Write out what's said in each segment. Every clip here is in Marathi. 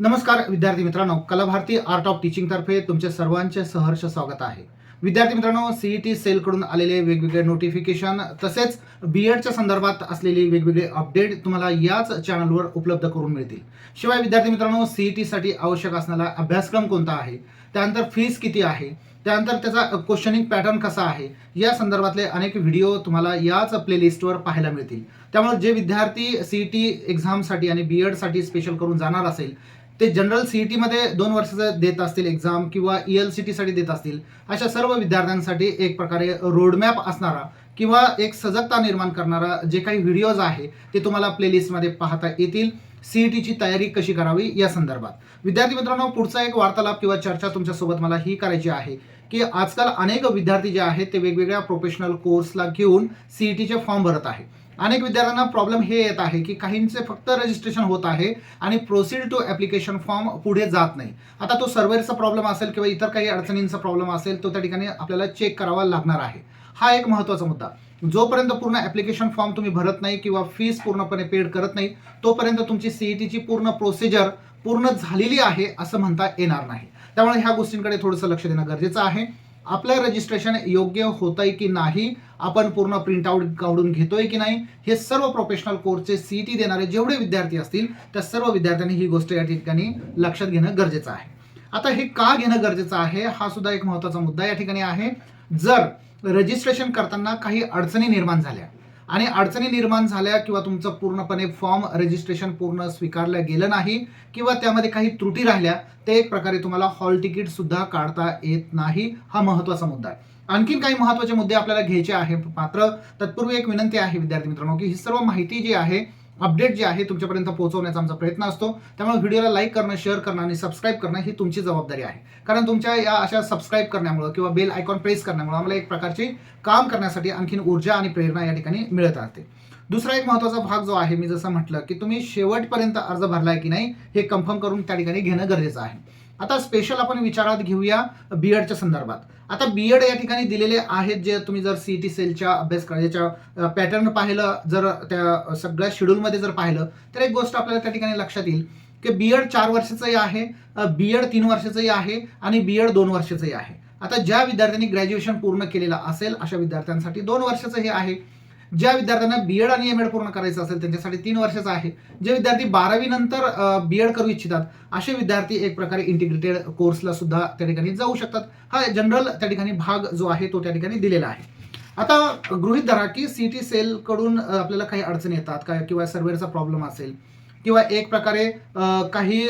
नमस्कार विद्यार्थी मित्रांनो. कलाभारती आर्ट ऑफ टीचिंग तर्फे तुमचे सर्वांचे सहर्ष स्वागत आहे. विद्यार्थी मित्रांनो सीईटी सेल कडून आलेले वेगवेगळे नोटिफिकेशन तसेच बी एडच्या संदर्भात असलेले वेगवेगळे अपडेट तुम्हाला याच चॅनलवर उपलब्ध करून मिळतील. शिवाय विद्यार्थी मित्रांनो सीईटी साठी आवश्यक असणारा अभ्यासक्रम कोणता आहे? त्यानंतर फीस किती आहे? त्यानंतर त्याचा क्वेश्चनिंग पॅटर्न कसा आहे? या संदर्भातले अनेक व्हिडिओ तुम्हाला याच प्लेलिस्टवर पाहायला मिळतील. त्यामुळे जे विद्यार्थी सीईटी एक्झामसाठी आणि बी एडसाठी स्पेशल करून जाणार असेल ते जनरल सीईटी मध्ये दोन वर्षाचं देत असतील एक्झाम किंवा एल सी टी साठी देत असतील अशा सर्व विद्यार्थ्यांसाठी एक प्रकारे रोडमॅप असणारा किंवा एक सजगता निर्माण करणारा जे काही व्हिडिओज आहे ते तुम्हाला प्लेलिस्टमध्ये पाहता येतील. सीईटीची तयारी कशी करावी या संदर्भात. विद्यार्थी मित्रांनो पुढचा एक वार्तालाप किंवा चर्चा तुमच्यासोबत मला ही करायची आहे की आजकाल अनेक विद्यार्थी जे आहेत ते वेगवेगळ्या प्रोफेशनल कोर्सला घेऊन सीईटीचे फॉर्म भरत आहे. अनेक विद्यार्थ्यांना प्रॉब्लेम हे येत आहे की काहींचे फक्त रजिस्ट्रेशन होत आहे आणि प्रोसीड टू ॲप्लिकेशन फॉर्म पुढे जात नाही. आता तो सर्व्हरचा प्रॉब्लेम असेल किंवा इतर काही अडचणींचा प्रॉब्लेम असेल तो त्या ठिकाणी आपल्याला चेक करावा लागणार आहे. हा एक महत्त्वाचा मुद्दा. जोपर्यंत पूर्ण ॲप्लिकेशन फॉर्म तुम्ही भरत नाही किंवा फीस पूर्णपणे पेड करत नाही तोपर्यंत तुमची सीईटीची पूर्ण प्रोसिजर पूर्ण झालेली आहे असं म्हणता येणार नाही. त्यामुळे ह्या गोष्टींकडे थोडंसं लक्ष देणं गरजेचं आहे. आपलं रजिस्ट्रेशन योग्य होत आहे की नाही आपण पूर्ण प्रिंटआउट काढून घेतोय की नाही हे सर्व प्रोफेशनल कोर्सचे सीईटी देणारे जेवढे विद्यार्थी असतील त्या सर्व विद्यार्थ्यांनी ही गोष्ट या ठिकाणी लक्षात घेणं गरजेचं आहे. आता हे का घेणं गरजेचं आहे हा सुद्धा एक महत्त्वाचा मुद्दा या ठिकाणी आहे. जर रजिस्ट्रेशन करताना काही अडचणी निर्माण झाल्या आणि अडचणी निर्माण झाल्या किंवा तुमचं पूर्णपणे फॉर्म रजिस्ट्रेशन पूर्ण स्वीकारलं गेलं नाही किंवा त्यामध्ये काही त्रुटी राहिल्या ते एक प्रकारे तुम्हाला हॉल तिकीट सुद्धा काढता येत नाही. हा महत्त्वाचा मुद्दा आहे. आणखीन काही महत्त्वाचे मुद्दे आपल्याला घ्यायचे आहे मात्र तत्पूर्वी एक विनंती आहे विद्यार्थी मित्रांनो की ही सर्व माहिती जी आहे अपडेट जे आहे तुमच्यापर्यंत पोहोचवण्याचा आमचा प्रयत्न असतो. त्यामुळे व्हिडिओला लाईक करणं शेअर करणं आणि सबस्क्राईब करणं ही तुमची जबाबदारी आहे. कारण तुमच्या या अशा सबस्क्राईब करण्यामुळं किंवा बेल आयकॉन प्रेस करण्यामुळे आम्हाला एक प्रकारची काम करण्यासाठी आणखीन ऊर्जा आणि प्रेरणा या ठिकाणी मिळत राहते दुसरा एक महत्त्वाचा भाग जो आहे मी जसं म्हटलं की तुम्ही शेवटपर्यंत अर्ज भरलाय की नाही हे कन्फर्म करून त्या ठिकाणी घेणं गरजेचं आहे. आता स्पेशल आपण विचारात घेऊया बी एडच्या संदर्भात. आता बी एड या ठिकाणी दिलेले आहेत जे तुम्ही जर सी टी सेलच्या अभ्यास याच्या पॅटर्न पाहिलं जर त्या सगळ्या शेड्यूलमध्ये जर पाहिलं तर एक गोष्ट आपल्याला त्या ठिकाणी लक्षात येईल की बी एड चार वर्षाचंही आहे बी एड तीन वर्षाचंही आहे आणि बी एड दोन वर्षाचंही आहे. आता ज्या विद्यार्थ्यांनी ग्रॅज्युएशन पूर्ण केलेलं असेल अशा विद्यार्थ्यांसाठी दोन वर्षाचं हे आहे. ज्या विद्यार्थ्यांना बी एड आणि एम एड पूर्ण करायचं असेल त्यांच्यासाठी तीन वर्षाचा आहे. जे विद्यार्थी बारावी नंतर बी एड करू इच्छितात असे विद्यार्थी एक प्रकारे इंटिग्रेटेड कोर्सला सुद्धा त्या ठिकाणी जाऊ शकतात. हा जनरल त्या ठिकाणी भाग जो आहे तो त्या ठिकाणी दिलेला आहे. आता गृहित धरा की सी टी सेलकडून आपल्याला काही अडचणी येतात काय किंवा सर्व्हरचा प्रॉब्लेम असेल किंवा एक प्रकारे काही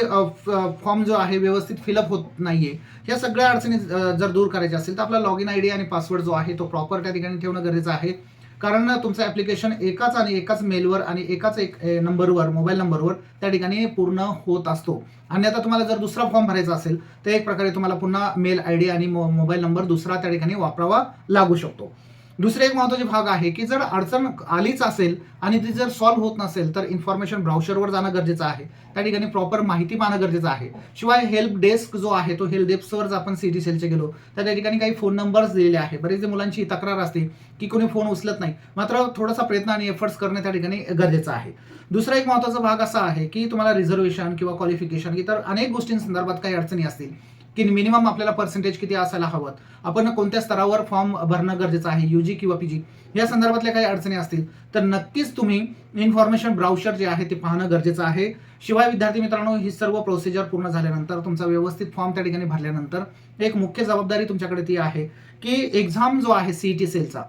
फॉर्म जो आहे व्यवस्थित फिलअप होत नाहीये. या सगळ्या अडचणी जर दूर करायच्या असेल तर आपला लॉग इन आय डी आणि पासवर्ड जो आहे तो प्रॉपर त्या ठिकाणी ठेवणं गरजेचं आहे. कारण तुमचं ऍप्लिकेशन एकाच आणि एकाच मेलवर आणि एकाच एक नंबरवर मोबाईल नंबरवर त्या ठिकाणी पूर्ण होत असतो. आणि आता तुम्हाला जर दुसरा फॉर्म भरायचा असेल तर एक प्रकारे तुम्हाला पुन्हा मेल आय डी आणि मो- मोबाईल नंबर दुसरा त्या ठिकाणी वापरावा लागू शकतो. दुसरे एक महत्त्वाचे भाग आहे की जर अडचण आलीच असेल आणि ती जर सॉल्व्ह होत नसेल तर इन्फॉर्मेशन ब्राउशरवर जाणं गरजेचं आहे. त्या ठिकाणी प्रॉपर माहिती पाहणं गरजेचं आहे. शिवाय हेल्प डेस्क जो आहे तो हेल्प डेस्कवर जर आपण सिटी सेलचे गेलो तर त्या ठिकाणी काही फोन नंबर्स दिलेले आहे बरेच मुलांची तक्रार असते की कोणी फोन उचलत नाही. मात्र थोडासा प्रयत्न आणि एफर्ट्स करणे त्या ठिकाणी गरजेचं आहे. दुसरा एक महत्त्वाचा भाग असा आहे की तुम्हाला रिझर्वेशन किंवा क्वालिफिकेशन इतर अनेक गोष्टींसंदर्भात काही अडचणी असतील. की मिनिमम आपल्याला पर्सेंटेज किती असायला हवं? आपण कोणत्या स्तरावर फॉर्म भरणं गरजेचं आहे? युजी किंवा पीजी या संदर्भातल्या काही अडचणी असतील तर नक्कीच तुम्ही इन्फॉर्मेशन ब्राउशर जे आहे ते पाहणं गरजेचं आहे. शिवाय विद्यार्थी मित्रांनो ही सर्व प्रोसिजर पूर्ण झाल्यानंतर तुमचा व्यवस्थित फॉर्म त्या ठिकाणी भरल्यानंतर एक मुख्य जबाबदारी तुमच्याकडे ती आहे की एक्झाम जो आहे सीईटी सेलचा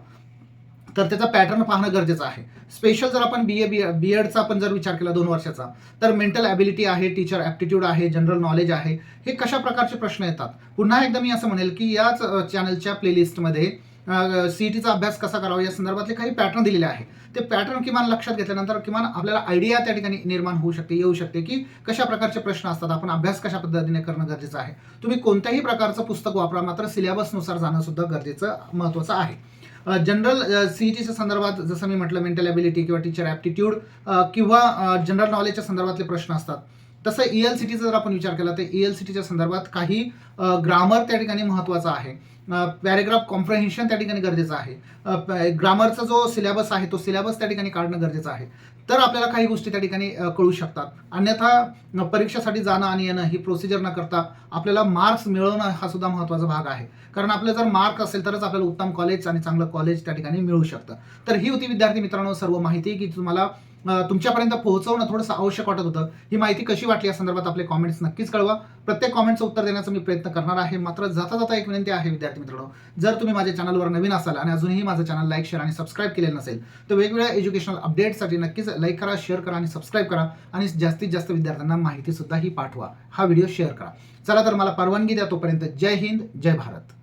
तर त्याचा पॅटर्न पाहणं गरजेचं आहे. स्पेशल जर आपण बी ए बी बी एडचा आपण जर विचार केला दोन वर्षाचा तर मेंटल ॲबिलिटी आहे टीचर ॲप्टिट्यूड आहे जनरल नॉलेज आहे हे कशा प्रकारचे प्रश्न येतात? पुन्हा एकदा मी असं म्हणेल की याच चॅनलच्या प्लेलिस्टमध्ये सीईटीचा अभ्यास कसा करावा? या संदर्भातले काही पॅटर्न दिलेले आहे. ते पॅटर्न किमान लक्षात घेतल्यानंतर किमान आपल्याला आयडिया त्या ठिकाणी निर्माण होऊ शकते येऊ शकते की कशा प्रकारचे प्रश्न असतात? आपण अभ्यास कशा पद्धतीने करणं गरजेचं आहे? तुम्ही कोणत्याही प्रकारचं पुस्तक वापरा मात्र सिलेबसनुसार जाणं सुद्धा गरजेचं महत्त्वाचं आहे. जनरल सीईटीच्या संदर्भात जसं मी म्हटलं मेंटल ॲबिलिटी किंवा टीचर ॲप्टिट्यूड किंवा जनरल नॉलेजच्या संदर्भातले प्रश्न असतात. तसं ई एल सी टीचा जर आपण विचार केला तर ई एल सी टीच्या संदर्भात काही ग्रामर त्या ठिकाणी महत्त्वाचा आहे. पॅरेग्राफ कॉम्प्रहेन्शन त्या ठिकाणी गरजेचं आहे. ग्रामरचा जो सिलेबस आहे तो सिलेबस त्या ठिकाणी काढणं गरजेचं आहे. तर आपल्याला काही गोष्टी त्या ठिकाणी कळू शकतात. अन्यथा परीक्षेसाठी जाणं आणि येणं ही प्रोसिजर न करता आपल्याला मार्क्स मिळवणं हा सुद्धा महत्त्वाचा भाग आहे. कारण आपलं जर मार्क असेल तरच आपल्याला उत्तम कॉलेज आणि चांगलं कॉलेज त्या ठिकाणी मिळू शकतं. तर ही होती विद्यार्थी मित्रांनो सर्व माहिती की तुम्हाला तुमच्यापर्यंत पोहोचवणं थोडंसं आवश्यक वाटत होतं. ही माहिती कशी वाटली या संदर्भात आपले कॉमेंट्स नक्कीच कळवा. प्रत्येक कॉमेंटचं उत्तर देण्याचा मी प्रयत्न करणार आहे. मात्र जाता जाता एक विनंती आहे विद्यार्थी मित्रांनो. जर तुम्ही माझ्या चॅनलवर नवीन असाल आणि अजूनही माझं चॅनल लाईक शेअर आणि सबस्क्राईब केलेलं नसेल तर वेगवेगळ्या एज्युकेशनल अपडेटसाठी नक्कीच लाईक करा शेअर करा आणि सबस्क्राईब करा आणि जास्तीत जास्त विद्यार्थ्यांना माहितीसुद्धा ही पाठवा. हा व्हिडिओ शेअर करा. चला तर मला परवानगी द्या तोपर्यंत जय हिंद जय भारत.